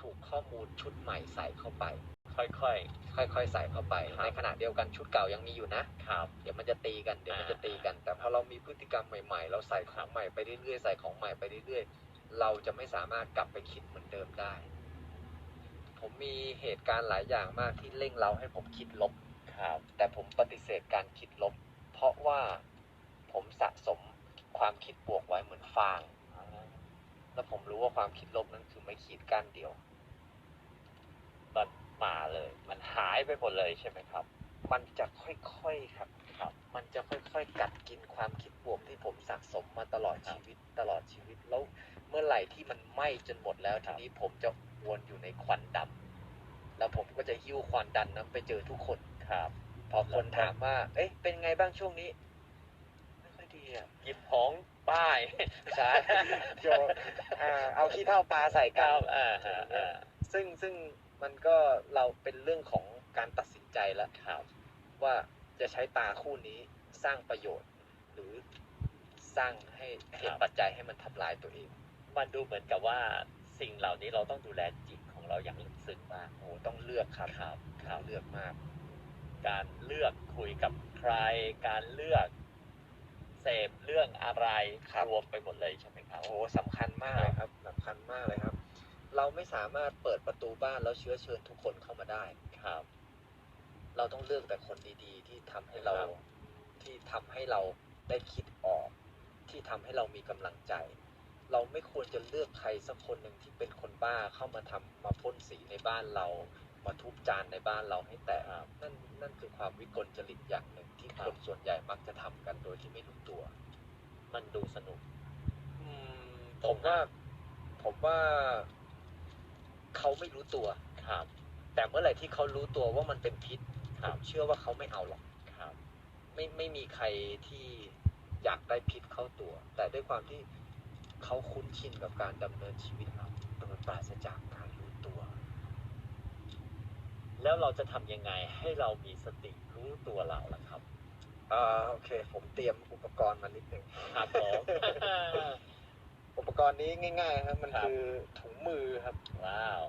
ถูกข้อมูลชุดใหม่ใส่เข้าไป ค่อยค่อย ๆ ใส่เข้าไป ครับ ในขณะเดียวกันชุดเก่ายังมีอยู่นะๆครับ เดี๋ยวมันจะตีกัน เดี๋ยวมันอ่าจะตีกัน แต่พอเรามีพฤติกรรมใหม่ๆ เราใส่ของใหม่ไปเรื่อยๆ ใส่ของใหม่ไปเรื่อยๆ เราจะไม่สามารถกลับไปคิดเหมือนเดิมได้ ผมมีเหตุการณ์หลายอย่างมากที่เร่งเราให้ผมคิดลบ ครับ แต่ผมปฏิเสธการคิดลบ เพราะว่าผมสะสมความคิดบวกไว้เหมือนฟาง แล้วผมรู้ว่าความคิดลบนั้นคือไม่ขีดก้านเดียว มันมาเลย มันหายไปหมดเลยใช่ไหมครับ มันจะค่อยๆครับครับ มันจะค่อยๆ กัดกินความคิดบวกที่ผมสะสมมาตลอดชีวิตตลอดชีวิตแล้วเมื่อไหร่ที่มันไหม้จนหมดแล้วทีนี้ผมจะวนอยู่ในควันดำแล้วผมก็จะหิ้วควันดันนั้นไปเจอทุกคนครับ พอคนถามว่า เอ๊ะเป็นไงบ้างช่วงนี้ ไม่ค่อยดีอะหยิบของ ป้ายใช่โยนอ่าเอาขี้เท่าปลาใส่คกัรันบอ่าฮะอ่าซึ่งซึ่งมันก็เราเป็นเรื่องของการตัดสินใจแล้วครับว่าจะใช้ตาคู่นี้สร้างประโยชน์ หรือสร้างให้เหตุปัจจัยให้มันทำลายตัวเอง มันดูเหมือนกับว่าสิ่งเหล่านี้เราต้องดูแลจิตของเราอย่างลึกซึ้งมากโอ้ต้องเลือกครับครับคต้รัอบงเลือกมาก การเลือกคุยกับใคร การเลือกเส พเรื่องอะไรครับ รวมไปหมดเลยใช่ไหมครับ โอ้สำคัญมากเลยครับสำคัญมากเลยครับ เราไม่สามารถเปิดประตูบ้านแล้วเชื้อเชิญทุกคนเข้ามาได้ครับ เราต้องเลือกแต่คนดีๆ ที่ทำให้เราครับที่ทำให้เราได้คิดออก ที่ทำให้เรามีกำลังใจ เราไม่ควรจะเลือกใครสักคนหนึ่งที่เป็นคนบ้าเข้ามาทำมาพ่นสีในบ้านเรา มาทุบจานในบ้านเราให้แตกนั่นนั่นคือความวิกลจริตอย่างหนึ่งที่คนส่วนใหญ่มักจะทำกันโดยที่ไม่รู้ตัว มันดูสนุกอืมผมว่าผมว่าเขาไม่รู้ตัวครับ แต่เมื่อไหร่ที่เขารู้ตัวว่ามันเป็นพิษคผรับมเชื่อว่าเขาไม่เอาหรอกครับ ไม่ไม่มีใครที่อยากได้พิษเข้าตัว แต่ด้วยความที่เขาคุ้นชินกับการดำเนินชีวิตโดยปราศจากการรู้ตัว แล้วเราจะทำยังไงให้เรามีสติรู้ตัวเราล่ะครับอ่าโอเค ผมเตรียมอุปกรณ์มานิดหนึ่งครับผม อุปกรณ์นี้ง่าย ๆ ครับ มันครับ คือถุงมือครับ ว้าว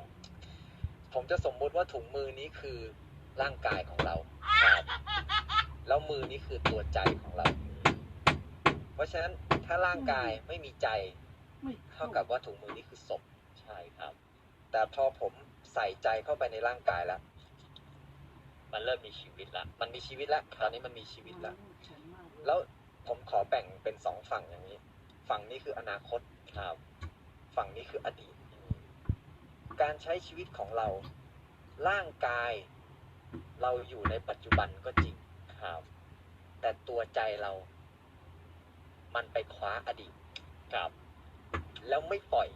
ผมจะสมมุติว่าถุงมือนี้คือร่างกายของเรา ครับแล้วมือนี้คือตัวใจของเรา เพราะฉะนั้นถ้าร่างกายไม่มีใจเท่ากับว่าถุงมือนี้คือศพ ใช่ครับ แต่พอผมใส่ใจเข้าไปในร่างกายแล้ว มันเริ่มมีชีวิตละมันมีชีวิตแล้วตอนนี้มันมีชีวิตแล้วแล้วผมขอแบ่งเป็นสองฝั่งอย่างนี้ ฝั่งนี้คืออนาคตครับ ฝั่งนี้คืออดีต การใช้ชีวิตของเรา ร่างกาย เราอยู่ในปัจจุบันก็จริงครับ แต่ตัวใจเรา มันไปคว้าอดีตครับ แล้วไม่ปล่อย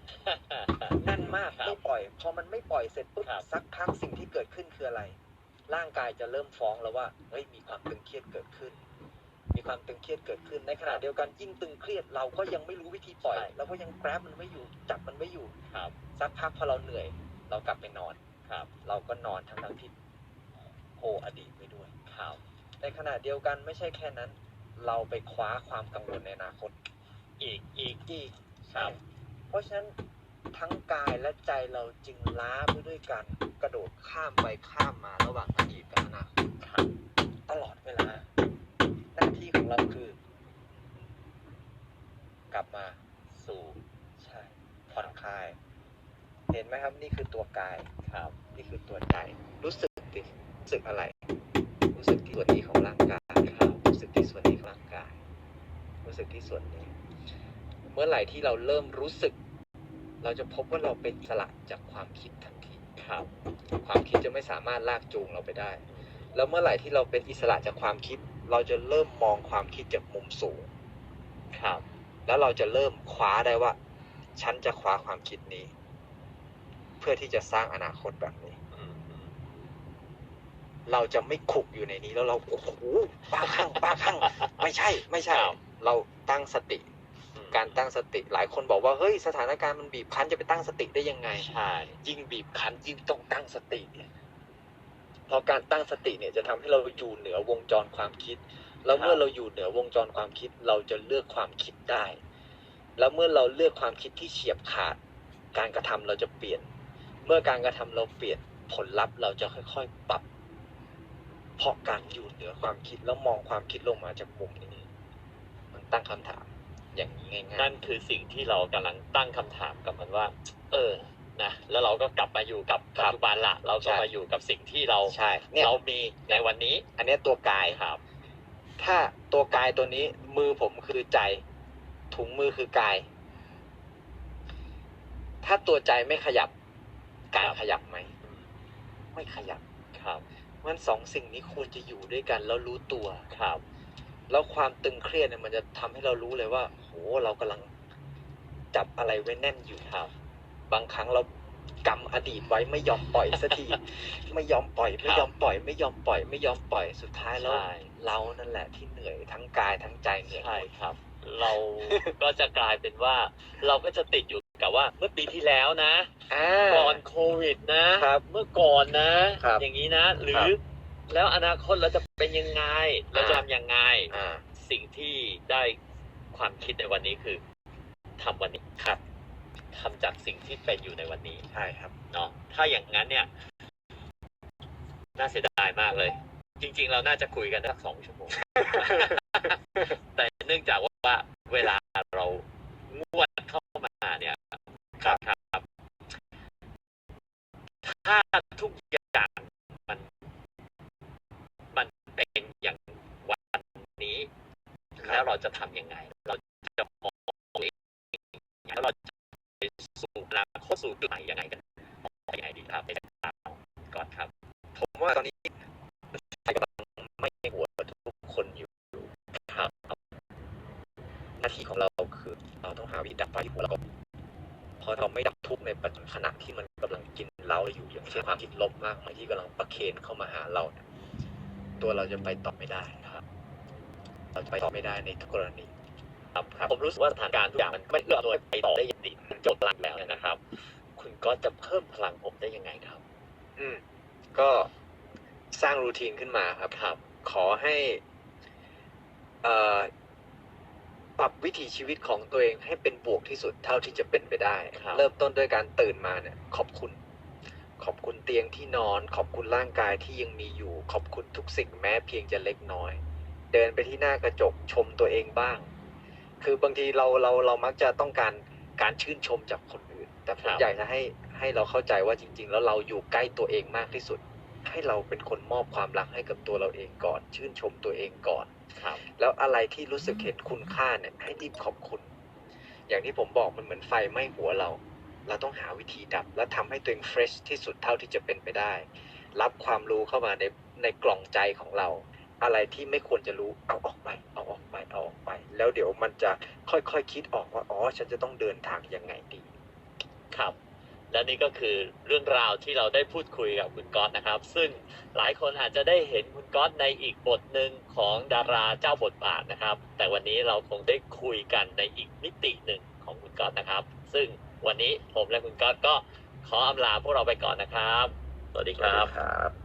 แน่นมากครับไม่ปล่อย พอมันไม่ปล่อยเสร็จปุ๊บครับสักพักสิ่งที่เกิดขึ้นคืออะไร ร่างกายจะเริ่มฟ้องแล้วว่าเฮ้ยมีความตึงเครียดเกิดขึ้น มีความตึงเครียดเกิดขึ้น ในขณะเดียวกันยิ่งตึงเครียดเราก็ยังไม่รู้วิธีปล่อยเราก็ยังแกร็บมันไม่อยู่จับมันไม่อยู่ครับสักพักพอเราเหนื่อย เรากลับไปนอนครับ เราก็นอนทั้งทั้งๆที่โหอดีตไปด้วยครับในขณะเดียวกันไม่ใช่แค่นั้น เราไปคว้าความกังวลในอนาคต อีกอีกอีกครับ เพราะฉะนั้นทั้งกายและใจเราจึงล้าไปด้วยการ กระโดดข้ามไปข้ามมาระหว่างอดีตกับอนาคตตลอดเวลา หน้าที่ของเราคือ กลับมาสู่ใช่ผ่อนคลาย เห็นไหมครับนี่คือตัวกายครับ นี่คือตัวใจ รู้สึกดิรู้สึกอะไร รู้สึกที่ส่วนนี้ของร่างกายครับรู้สึกที่ส่วนนี้ของร่างกาย รู้สึกที่ส่วนนี้ เมื่อไหร่ที่เราเริ่มรู้สึก เราจะพบว่าเราเป็นสละจากความคิดทัน ทีครับความคิดจะไม่สามารถลากจูงเราไปได้ แล้วเมื่อไหร่ที่เราเป็นอิสระจากความคิด เราจะเริ่มมองความคิดจากมุมสูงครับ แล้วเราจะเริ่มคว้าได้ว่า ฉันจะคว้าความคิดนี้ เพื่อที่จะสร้างอนาคตแบบนี้อืมอืมเราจะไม่ขุกอยู่ในนี้แล้วเราโอ้โหป้าข้างป้าข้างไม่ใช่ ไม่ใช่ครับเราตั้งสติอืม การตั้งสติ หลายคนบอกว่าเฮ้ยสถานการณ์มันบีบคั้นจะไปตั้งสติได้ยังไงใช่ยิ่งบีบคั้นยิ่งต้องตั้งสติเนี่ยเพราะการตั้งสติเนี่ยจะทำให้เราอยู่เหนือวงจรความคิด แล้วเมื่อเราอยู่เหนือวงจรความคิด เราจะเลือกความคิดได้ แล้วเมื่อเราเลือกความคิดที่เฉียบขาด การกระทำเราจะเปลี่ยน เมื่อการกระทำเราเปลี่ยนผลลัพธ์เราจะค่อยๆปรับ เพราะการอยู่เหนือความคิดแล้วมองความคิดลงมาจากมุมนี้ มันตั้งคำถาม อย่างนี้ง่ายๆนั่นคือสิ่งที่เรากำลังตั้งคำถามกับมันว่า เออนะแล้วเราก็กลับมาอยู่กับครัปัจบจุบันละเราก็ใช่มาอยู่กับสิ่งที่เราใช่เนี่ยเรามีในวันนี้ อันเนี้ยตัวกายครับ ถ้าตัวกายตัวนี้มือผมคือใจ ถุงมือคือกาย ถ้าตัวใจไม่ขยับกายครับขยับไหมไม่ขยับครับมันสองสิ่งนี้ควรจะอยู่ด้วยกันแล้วรู้ตัวครับ แล้วความตึงเครียดเนี่ยมันจะทำให้เรารู้เลยว่าโหเรากำลังจับอะไรไว้แน่นอยู่ครับ บางครั้งเรากำอดีตไว้ไม่ยอมปล่อยสักทีไม่ยอมปล่อย ไม่ยอมปล่อย ไม่ยอมปล่อย ไม่ยอมปล่อยสุดท้ายแล้วใช่เรานั่นแหละที่เหนื่อยทั้งกายทั้งใจเหนื่อยหใช่มดครับ เราก็จะกลายเป็นว่า เราก็จะติดอยู่กับว่า เมื่อปีที่แล้วนะอ่าก่อนโควิดนะครับเมื่อก่อนนะครับอย่างนี้นะ หรืครัอบ แล้วอนาคตเราจะเป็นยังไง เราจะทำยังไง อ่า สิ่งที่ได้ความคิดในวันนี้คือทำวันนี้ครับทำจากสิ่งที่เป็นอยู่ในวันนี้ใช่ครับ เนาะถ้าอย่างนั้นเนี่ย น่าเสียดายมากเลย จริง ๆ เราน่าจะคุยกันสักสองชั่วโมง แต่เนื่องจากว่าเวลาเรางวดเข้ามาเนี่ย ครับครับ ถ้าทุกอย่างมัน มันเป็นอย่างวันนี้ แล้วเราจะทำยังไง เราจะมองเองแล้วเราจะไปสู่อนาคตสู่จุดไหนยังไงกันมองยังไงดีครับในสายตาของก่อนครับ ผมว่าตอนนี้ใครกำลังไม่หัวทุกคนอยู่ครับหน้าที่ของเราคือ เราต้องหาวิธีดับไฟหัวเราก่อนพอเราไม่ดับทุกในปัจจุบันขณะที่มันกำลังกินเราอยู่อย่างเช่นความคิดลบมากมายที่กำลังประเคนเข้ามาหาเรา ตัวเราจะไปต่อไม่ได้ เราจะไปต่อไม่ได้ในทุกกรณีครับครับผมรู้สึกว่าสถานการณ์ทุกอย่างมันไม่เอื้ออำนวยไปต่อได้อย่างดีมันจบพลังแล้วนะครับ คุณก็จะเพิ่มพลังผมได้ยังไงครับ อืม ก็สร้างรูทีนขึ้นมาครับครับ ขอให้เอ่อปรับวิถีชีวิตของตัวเองให้เป็นบวกที่สุดเท่าที่จะเป็นไปได้ครับเริ่มต้นด้วยการตื่นมาเนี่ย ขอบคุณ ขอบคุณเตียงที่นอน ขอบคุณร่างกายที่ยังมีอยู่ ขอบคุณทุกสิ่งแม้เพียงจะเล็กน้อย เดินไปที่หน้ากระจกชมตัวเองบ้าง คือบางทีเราเราเรามักจะต้องการการชื่นชมจากคนอื่น แต่ผมครับอยากจะให้ให้เราเข้าใจว่าจริง ๆ แล้วเราอยู่ใกล้ตัวเองมากที่สุด ให้เราเป็นคนมอบความรักให้กับตัวเราเองก่อน ชื่นชมตัวเองก่อนครับแล้วอะไรที่รู้สึกเห็นคุณค่าเนี่ยให้รีบขอบคุณ อย่างที่ผมบอกมันเหมือนไฟไหม้หัวเรา เราต้องหาวิธีดับ และทำให้ตัวเองเฟรชที่สุดเท่าที่จะเป็นไปได้ รับความรู้เข้ามาในในกล่องใจของเรา อะไรที่ไม่ควรจะรู้เอาออกไป เอาออกไป เอาออกไป แล้วเดี๋ยวมันจะค่อยๆคคิดออกว่าอ๋อฉันจะต้องเดินทางยังไงดี ครับ และนี่ก็คือเรื่องราวที่เราได้พูดคุยกับคุณก๊อตนะครับ ซึ่งหลายคนอาจจะได้เห็นคุณก๊อตในอีกบทหนึ่งของดาราเจ้าบทบาทนะครับ แต่วันนี้เราคงได้คุยกันในอีกมิติหนึ่งของคุณก๊อตนะครับ ซึ่งวันนี้ผมและคุณก๊อตก็ขออำลาพวกเราไปก่อนนะครับ สวัสดีครับครับ